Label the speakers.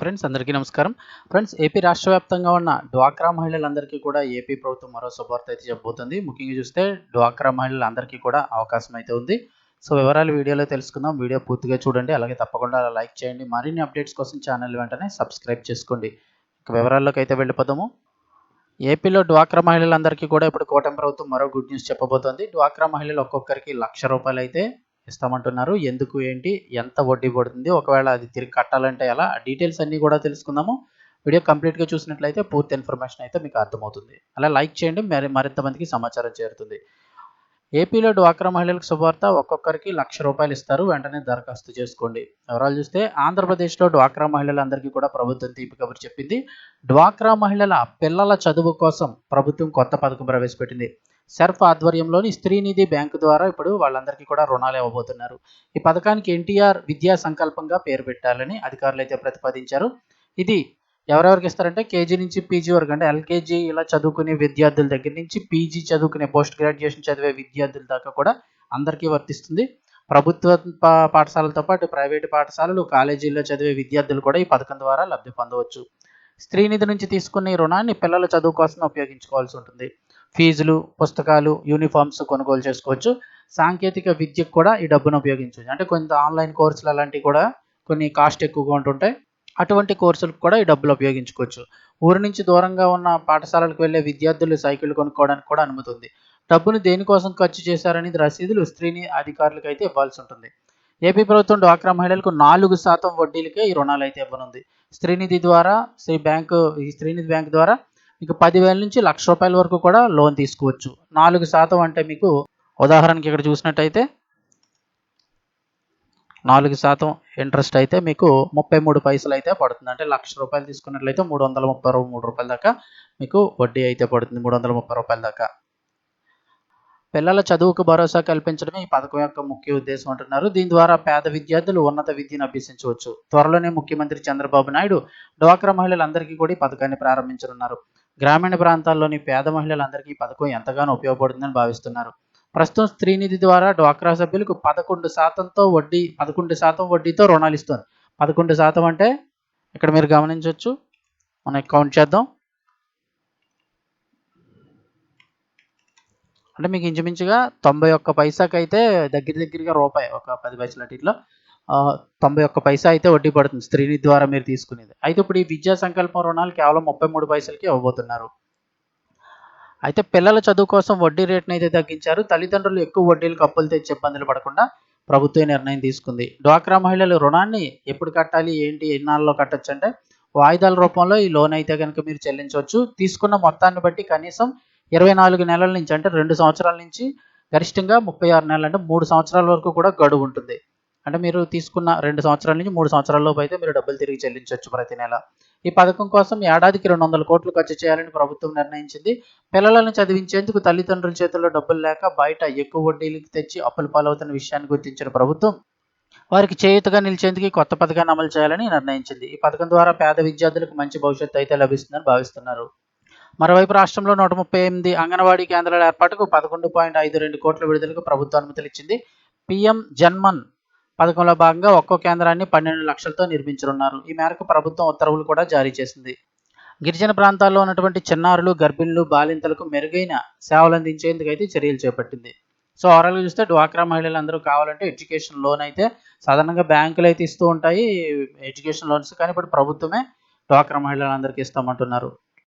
Speaker 1: Friends అందరికీ నమస్కారం. Friends AP రాష్ట్ర వ్యాప్తంగా ఉన్న డ్వాక్రా మహిళలందరికీ కూడా ఏపీ ప్రభుత్వం మరో శుభార్త అయితే చెప్పబోతుంది. ముఖ్యంగా చూస్తే డ్వాక్రా మహిళలందరికీ కూడా అవకాశం అయితే ఉంది. సో వివరాలు వీడియోలో తెలుసుకుందాం. వీడియో పూర్తిగా చూడండి. అలాగే తప్పకుండా లైక్ చేయండి. మరిన్ని అప్డేట్స్ కోసం ఛానల్ వెంటనే సబ్స్క్రైబ్ చేసుకోండి. వివరాల్లోకి అయితే వెళ్ళిపోదాము. ఏపీలో డ్వాక్రా మహిళలందరికీ కూడా ఇప్పుడు కూటమి ప్రభుత్వం మరో గుడ్ న్యూస్ చెప్పబోతోంది. డ్వాక్రా మహిళలు ఒక్కొక్కరికి లక్ష రూపాయలు అయితే ఇస్తామంటున్నారు. ఎందుకు ఏంటి ఎంత వడ్డీ పడుతుంది ఒకవేళ అది తిరిగి కట్టాలంటే ఎలా? డీటెయిల్స్ అన్నీ కూడా తెలుసుకుందాము. వీడియో కంప్లీట్గా చూసినట్లయితే పూర్తి ఇన్ఫర్మేషన్ అయితే మీకు అర్థమవుతుంది. అలా లైక్ చేయండి మరి మరింత మందికి సమాచారం చేరుతుంది. ఏపీలో డ్వాక్రా మహిళలకు శుభవార్త ఒక్కొక్కరికి లక్ష రూపాయలు ఇస్తారు వెంటనే దరఖాస్తు చేసుకోండి. వివరాలు చూస్తే ఆంధ్రప్రదేశ్లో డ్వాక్రా మహిళలందరికీ కూడా ప్రభుత్వం తీపి కబురు చెప్పింది. డ్వాక్రా మహిళల పిల్లల చదువు కోసం ప్రభుత్వం కొత్త పథకం ప్రవేశపెట్టింది. సెర్ఫ్ ఆధ్వర్యంలోని స్త్రీనిధి బ్యాంకు ద్వారా ఇప్పుడు వాళ్ళందరికీ కూడా రుణాలు ఇవ్వబోతున్నారు. ఈ పథకానికి ఎన్టీఆర్ విద్యా సంకల్పంగా పేరు పెట్టాలని అధికారులు అయితే ప్రతిపాదించారు. ఇది ఎవరెవరికి ఇస్తారంటే కేజీ నుంచి పీజీ వరకు అంటే ఎల్కేజీ ఇలా చదువుకునే విద్యార్థుల దగ్గర నుంచి పీజీ చదువుకునే పోస్ట్ గ్రాడ్యుయేషన్ చదివే విద్యార్థుల దాకా కూడా అందరికీ వర్తిస్తుంది. ప్రభుత్వ పా- పాఠశాలలతో పాటు ప్రైవేటు పాఠశాలలు కాలేజీల్లో చదివే విద్యార్థులు కూడా ఈ పథకం ద్వారా లబ్ధి పొందవచ్చు. స్త్రీనిధి నుంచి తీసుకునే రుణాన్ని పిల్లల చదువు కోసం ఉపయోగించుకోవాల్సి ఉంటుంది. ఫీజులు పుస్తకాలు యూనిఫామ్స్ కొనుగోలు చేసుకోవచ్చు. సాంకేతిక విద్యకు కూడా ఈ డబ్బును ఉపయోగించవచ్చు. అంటే కొంత ఆన్లైన్ కోర్సులు అలాంటివి కూడా కొన్ని కాస్ట్ ఎక్కువగా ఉంటుంటాయి. అటువంటి కోర్సులకు కూడా ఈ డబ్బులు ఉపయోగించుకోవచ్చు. ఊరి నుంచి దూరంగా ఉన్న పాఠశాలలకు వెళ్ళే విద్యార్థులు సైకిల్ కొనుక్కోవడానికి కూడా అనుమతి ఉంది. డబ్బును దేనికోసం ఖర్చు చేశారనేది రసీదులు స్త్రీని అధికారులకు అయితే ఇవ్వాల్సి ఉంటుంది. ఏపీ ప్రభుత్వం డ్వాక్రా మహిళలకు నాలుగు శాతం వడ్డీలకే ఈ రుణాలు అయితే ఇవ్వనుంది. స్త్రీనిధి ద్వారా శ్రీ బ్యాంకు ఈ స్త్రీనిధి బ్యాంక్ ద్వారా మీకు పదివేల నుంచి లక్ష రూపాయల వరకు కూడా లోన్ తీసుకోవచ్చు. నాలుగు శాతం అంటే మీకు ఉదాహరణకి ఇక్కడ చూసినట్టయితే నాలుగు శాతం ఇంట్రెస్ట్ అయితే మీకు ముప్పై మూడు పైసలు అయితే పడుతుంది. అంటే లక్ష రూపాయలు తీసుకున్నట్లయితే మూడు వందల ముప్పై మూడు రూపాయల దాకా మీకు వడ్డీ అయితే పడుతుంది మూడు వందల ముప్పై రూపాయల దాకా. పిల్లల చదువుకు భరోసా కల్పించడమే ఈ పథకం యొక్క ముఖ్య ఉద్దేశం అంటున్నారు. దీని ద్వారా పేద విద్యార్థులు ఉన్నత విద్యను అభ్యసించవచ్చు. త్వరలోనే ముఖ్యమంత్రి చంద్రబాబు నాయుడు డ్వాక్రా మహిళలందరికీ కూడా ఈ పథకాన్ని ప్రారంభించనున్నారు. గ్రామీణ ప్రాంతాల్లోని పేద మహిళలందరికీ పథకం ఎంతగానో ఉపయోగపడుతుందని భావిస్తున్నారు. ప్రస్తుతం స్త్రీనిధి ద్వారా డ్వాక్రా సభ్యులకు పదకొండు శాతంతో వడ్డీ పదకొండు శాతం వడ్డీతో రుణాలు ఇస్తుంది. పదకొండు శాతం అంటే ఇక్కడ మీరు గమనించవచ్చు. మనం కౌంట్ చేద్దాం. అంటే మీకు ఇంచుమించుగా తొంభై ఒక్క పైసాకి అయితే దగ్గర దగ్గరగా రూపాయి ఒక పది పైసలు అటు ఇట్లా. తొంభై ఒక్క పైసా అయితే వడ్డీ పడుతుంది స్త్రీని ద్వారా మీరు తీసుకునేది. అయితే ఇప్పుడు ఈ విద్యా సంకల్పం రుణాలు కేవలం ముప్పై మూడు పైసలకి ఇవ్వబోతున్నారు. అయితే పిల్లల చదువు కోసం వడ్డీ రేట్ను అయితే తగ్గించారు. తల్లిదండ్రులు ఎక్కువ వడ్డీలకు అప్పులు తెచ్చి ఇబ్బందులు పడకుండా ప్రభుత్వం నిర్ణయం తీసుకుంది. డ్వాక్రా మహిళలు రుణాన్ని ఎప్పుడు కట్టాలి ఏంటి ఎన్నాళ్ళలో కట్టొచ్చు అంటే వాయిదాల రూపంలో ఈ లోన్ అయితే కనుక మీరు చెల్లించవచ్చు. తీసుకున్న మొత్తాన్ని బట్టి కనీసం ఇరవై నాలుగు నెలల నుంచి అంటే రెండు సంవత్సరాల నుంచి గరిష్టంగా ముప్పై ఆరు నెలలు అంటే మూడు సంవత్సరాల వరకు కూడా గడువు ఉంటుంది. అంటే మీరు తీసుకున్న రెండు సంవత్సరాల నుంచి మూడు సంవత్సరాల లోపు అయితే మీరు డబ్బులు తిరిగి చెల్లించవచ్చు ప్రతి నెల. ఈ పథకం కోసం ఏడాదికి రెండు వందల కోట్లు ఖర్చు చేయాలని ప్రభుత్వం నిర్ణయించింది. పిల్లలను చదివించేందుకు తల్లిదండ్రుల చేతుల్లో డబ్బులు లేక బయట ఎక్కువ వడ్డీలకు తెచ్చి అప్పుల పాలవుతున్న విషయాన్ని గుర్తించిన ప్రభుత్వం వారికి చేయుతగా నిలిచేందుకు కొత్త పథకాన్ని అమలు చేయాలని నిర్ణయించింది. ఈ పథకం ద్వారా పేద విద్యార్థులకు మంచి భవిష్యత్తు అయితే లభిస్తుందని భావిస్తున్నారు. మరోవైపు రాష్ట్రంలో నూట ముప్పై ఎనిమిది అంగన్వాడీ కేంద్రాల ఏర్పాటుకు పదకొండు పాయింట్ ఐదు రెండు కోట్ల విడుదలకు ప్రభుత్వం అనుమతులు ఇచ్చింది. పిఎం జన్మన్ పథకంలో భాగంగా ఒక్కో కేంద్రాన్ని పన్నెండు లక్షలతో నిర్మించనున్నారు. ఈ మేరకు ప్రభుత్వం ఉత్తర్వులు కూడా జారీ చేసింది. గిరిజన ప్రాంతాల్లో ఉన్నటువంటి చిన్నారులు గర్భిణులు బాలింతలకు మెరుగైన సేవలు అందించేందుకు అయితే చర్యలు చేపట్టింది. సో ఓవరాల్గా చూస్తే డ్వాక్రా మహిళలందరూ కావాలంటే ఎడ్యుకేషన్ లోన్ అయితే సాధారణంగా బ్యాంకులు అయితే ఇస్తూ ఉంటాయి ఎడ్యుకేషన్ లోన్స్. కానీ ఇప్పుడు ప్రభుత్వమే డ్వాక్రా మహిళలందరికీ ఇస్తామంటున్నారు.